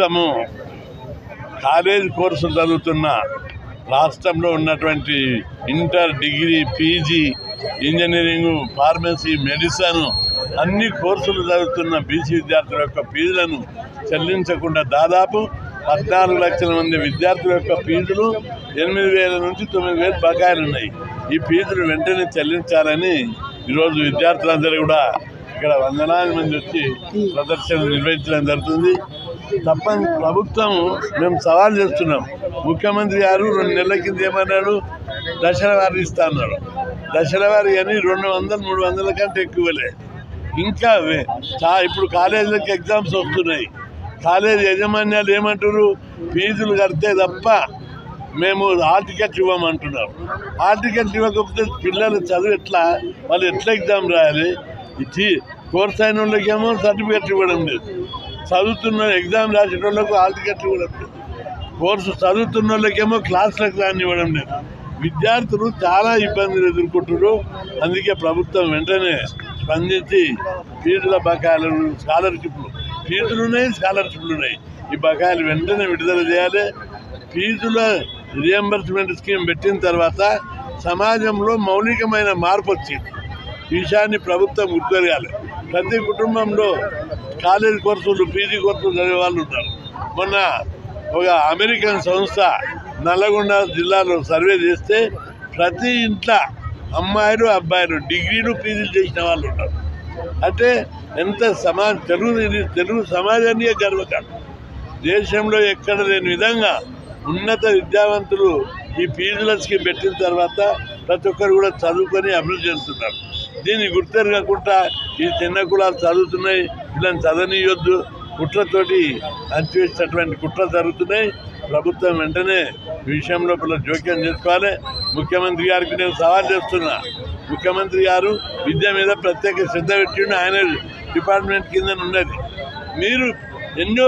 మొత్తము కాలేజ్ కోర్సులు చదువుతున్న రాష్ట్రంలో ఉన్నటువంటి inter degree PG engineering pharmacy medicine అన్ని కోర్సులు చదువుతున్న బీసీ విద్యార్థుల యొక్క ఫీజులను చెల్లించకుండా దాదాపు పద్నాలుగు లక్షల మంది విద్యార్థుల యొక్క ఫీజులు ఎనిమిది వేల నుంచి తొమ్మిది వేలు బకాయిలు ఉన్నాయి ఈ ఫీజులు వెంటనే చెల్లించాలని ఈరోజు విద్యార్థులందరూ కూడా ఇక్కడ వందలాది మంది వచ్చి ప్రదర్శన నిర్వహించడం జరుగుతుంది. తప్పని ప్రభుత్వం మేము సవాల్ చేస్తున్నాం. ముఖ్యమంత్రి గారు రెండు నెలల కింద ఏమన్నాడు? దశల వారి ఇస్తా అన్నాడు. దశల వారి అని రెండు వందలు మూడు వందల కంటే ఎక్కువలే. ఇంకా వే- ఇప్పుడు కాలేజీలకు ఎగ్జామ్స్ వస్తున్నాయి. కాలేజీ యజమాన్యాలు ఏమంటారు ఫీజులు కడితే తప్ప మేము హాల్ టికెట్ ఇవ్వమంటున్నాం. హాల్ టికెట్ ఇవ్వకపోతే పిల్లలు చదువు ఎట్లా? వాళ్ళు ఎట్లా ఎగ్జామ్ రాయాలి? ఇచ్చి కోర్స్ అయిన వాళ్ళకేమో సర్టిఫికెట్ ఇవ్వడం లేదు. చదువుతున్న ఎగ్జామ్ రాసిన వాళ్ళకు హాల్ ఇవ్వడం లేదు. కోర్సు చదువుతున్న వాళ్ళకేమో క్లాసులకు రానివ్వడం లేదు. విద్యార్థులు చాలా ఇబ్బందులు ఎదుర్కొంటున్నారు. అందుకే ప్రభుత్వం వెంటనే స్పందించి ఫీజుల బకాయిలను స్కాలర్షిప్లు ఫీజులు ఉన్నాయి స్కాలర్షిప్లు ఉన్నాయి ఈ బకాయిలు వెంటనే విడుదల చేయాలి. ఫీజుల రియంబర్స్మెంట్ స్కీమ్ పెట్టిన తర్వాత సమాజంలో మౌలికమైన మార్పు వచ్చింది. విషయాన్ని ప్రభుత్వం గుర్తెరగాలి ప్రతి కుటుంబంలో కాలేజ్ కోర్సులు పీజీ కోర్సులు చదివే వాళ్ళు ఉంటారు మొన్న ఒక అమెరికన్ సంస్థ నల్లగొండ జిల్లాలో సర్వే చేస్తే ప్రతి ఇంట్లో అమ్మాయిలు అబ్బాయిలు డిగ్రీలు పీజీలు చేసిన వాళ్ళు ఉంటారు అంటే ఎంత సమాజ తెలుగు తెలుగు సమాజానికి గర్వకారణం. దేశంలో ఎక్కడ లేని విధంగా ఉన్నత విద్యావంతులు ఈ ఫీజుల స్కీమ్ పెట్టిన తర్వాత ప్రతి ఒక్కరు కూడా చదువుకొని అభివృద్ధి చెందుతున్నారు. దీన్ని గుర్తెరగకుండా ఈ చిన్న కులాలు చదువుతున్నాయి పిల్లల్ని చదవనీయొద్దు. కుట్రతోటి అంచివేసినటువంటి కుట్రలు జరుగుతున్నాయి. ప్రభుత్వం వెంటనే ఈ విషయంలో పిల్లలు జోక్యం చేసుకోవాలి. ముఖ్యమంత్రి గారికి నేను సవాల్ చేస్తున్నా. ముఖ్యమంత్రి గారు విద్య మీద ప్రత్యేక శ్రద్ధ పెట్టిండు. ఆయన డిపార్ట్మెంట్ కింద ఉన్నది. మీరు ఎన్నో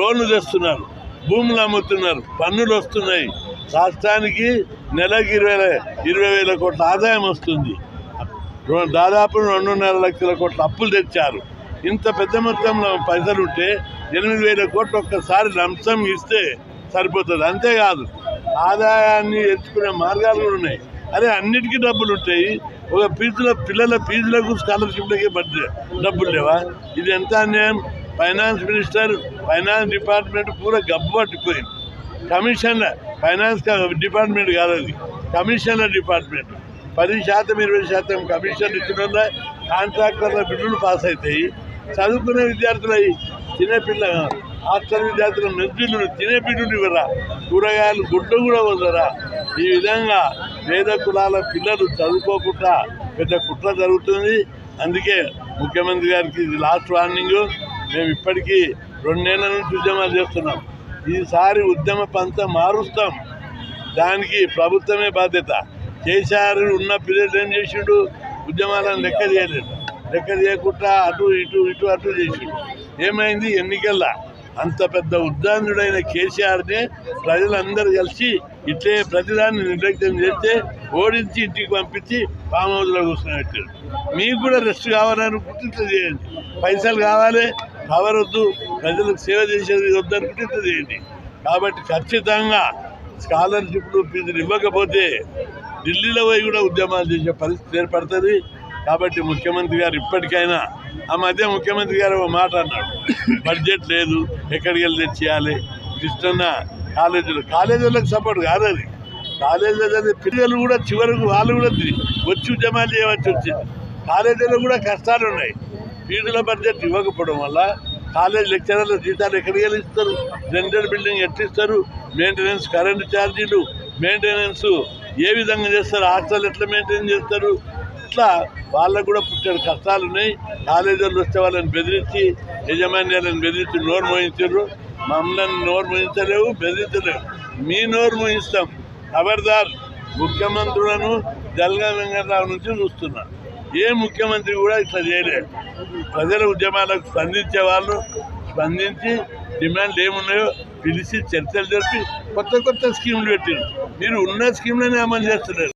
లోన్లు తెస్తున్నారు. భూములు అమ్ముతున్నారు. పన్నులు వస్తున్నాయి. రాష్ట్రానికి నెలకి ఇరవై ఇరవై వేల కోట్ల ఆదాయం వస్తుంది. దాదాపు రెండున్నర లక్షల కోట్ల అప్పులు తెచ్చారు. ఇంత పెద్ద మొత్తంలో పైసలు ఉంటే ఎనిమిది వేల కోట్లు ఒక్కసారి లంసం ఇస్తే సరిపోతుంది. అంతేకాదు ఆదాయాన్ని ఎంచుకునే మార్గాలు కూడా ఉన్నాయి. అదే అన్నిటికీ డబ్బులు ఉంటాయి. ఒక ఫీజుల పిల్లల ఫీజులకు స్కాలర్షిప్లకి బడ్జెట్ డబ్బులు లేవా? ఇది ఎంత అన్యాయం? ఫైనాన్స్ మినిస్టర్ ఫైనాన్స్ డిపార్ట్మెంట్ పూరా గబ్బు పట్టిపోయింది. కమిషన్ల ఫైనాన్స్ డిపార్ట్మెంట్ కాదు అది. కమిషన్ల డిపార్ట్మెంట్. పది శాతం ఇరవై శాతం కమిషన్ ఇచ్చిన కాంట్రాక్టర్ల బిల్లులు పాస్ అవుతాయి. చదువుకునే విద్యార్థులు చిన్నపిల్ల హాస్టల్ విద్యార్థుల మెద్దులు తినే ఇవ్వరా? కూరగాయలు గుడ్డ కూడా వదరా? ఈ విధంగా పేద కులాల పిల్లలు చదువుకోకుండా పెద్ద కుట్ర జరుగుతుంది. అందుకే ముఖ్యమంత్రి గారికి ఇది లాస్ట్ వార్నింగ్ మేము ఇప్పటికీ రెండేళ్ళ నుంచి ఉద్యమాలు చేస్తున్నాం. ఈసారి ఉద్యమ పంత మారుస్తాం. దానికి ప్రభుత్వమే బాధ్యత. కేసీఆర్ ఉన్న పీరియడ్ ఏం చేసిండు? ఉద్యమాలను లెక్క చేయలేదు. లెక్క చేయకుండా అటు ఇటు ఇటు అటు చేసిండు ఏమైంది? ఎన్నికల్లా అంత పెద్ద ఉద్దానుడైన కేసీఆర్నే ప్రజలందరూ కలిసి ఇట్లే ప్రతిదాన్ని నిర్లక్ష్యం చేస్తే ఓడించి ఇంటికి పంపించి ఫామ్ హౌస్లో కూర్చోబెట్టారు మీకు కూడా రెస్ట్ కావాలనుకుంటే ఇట్లా చేయండి. పైసలు కావాలి కావరొద్దు ప్రజలకు సేవ చేసేది వద్దనుకుంటే ఇట్లా చేయండి. కాబట్టి ఖచ్చితంగా స్కాలర్షిప్లు ఫీజులు ఇవ్వకపోతే ఢిల్లీలో పోయి కూడా ఉద్యమాలు చేసే పరిస్థితి ఏర్పడుతుంది. కాబట్టి ముఖ్యమంత్రి గారు ఇప్పటికైనా ఆ మధ్య ముఖ్యమంత్రి గారు ఒక మాట అన్నాడు. బడ్జెట్ లేదు ఎక్కడికి వెళ్ళి తెచ్చేయాలి ఇస్తున్న కాలేజీలు కాలేజీలకు సపోర్ట్ కాదు అది. కాలేజీలో పిల్లలు కూడా చివరకు వాళ్ళు కూడా వచ్చి ఉద్యమాలు చేయవచ్చు వచ్చింది కాలేజీలో కూడా కష్టాలు ఉన్నాయి. ఫీజుల బడ్జెట్ ఇవ్వకపోవడం వల్ల కాలేజ్ లెక్చరర్ల జీతాలు ఎక్కడికి వెళ్ళి ఇస్తారు? రెంటెడ్ బిల్డింగ్ ఎట్లా ఇస్తారు? మెయింటెనెన్స్ కరెంట్ ఛార్జీలు మెయింటెనెన్స్ ఏ విధంగా చేస్తారు? హాస్టల్ ఎట్లా మెయింటైన్ చేస్తారు? ఇట్లా వాళ్ళకు కూడా పుట్టిన కష్టాలు ఉన్నాయి. కాలేజీలు వస్తే వాళ్ళని బెదిరించి యజమాన్యాలను బెదిరించి నోరు మోయించారు. మమ్మల్ని నోరు మోయించలేవు బెదిరించలేవు. మీ నోరు మోయిస్తాం. ఖబర్దార్ ముఖ్యమంత్రులను జల్గా వెంకటరావు నుంచి చూస్తున్నాను ఏ ముఖ్యమంత్రి కూడా ఇట్లా చేయలేదు ప్రజల ఉద్యమాలకు స్పందించే వాళ్ళు స్పందించి డిమాండ్లు ఏమున్నాయో పిలిచి చర్చలు జరిపి కొత్త కొత్త స్కీములు పెట్టారు. మీరు ఉన్న స్కీమ్లనే అమలు చేస్తున్నారు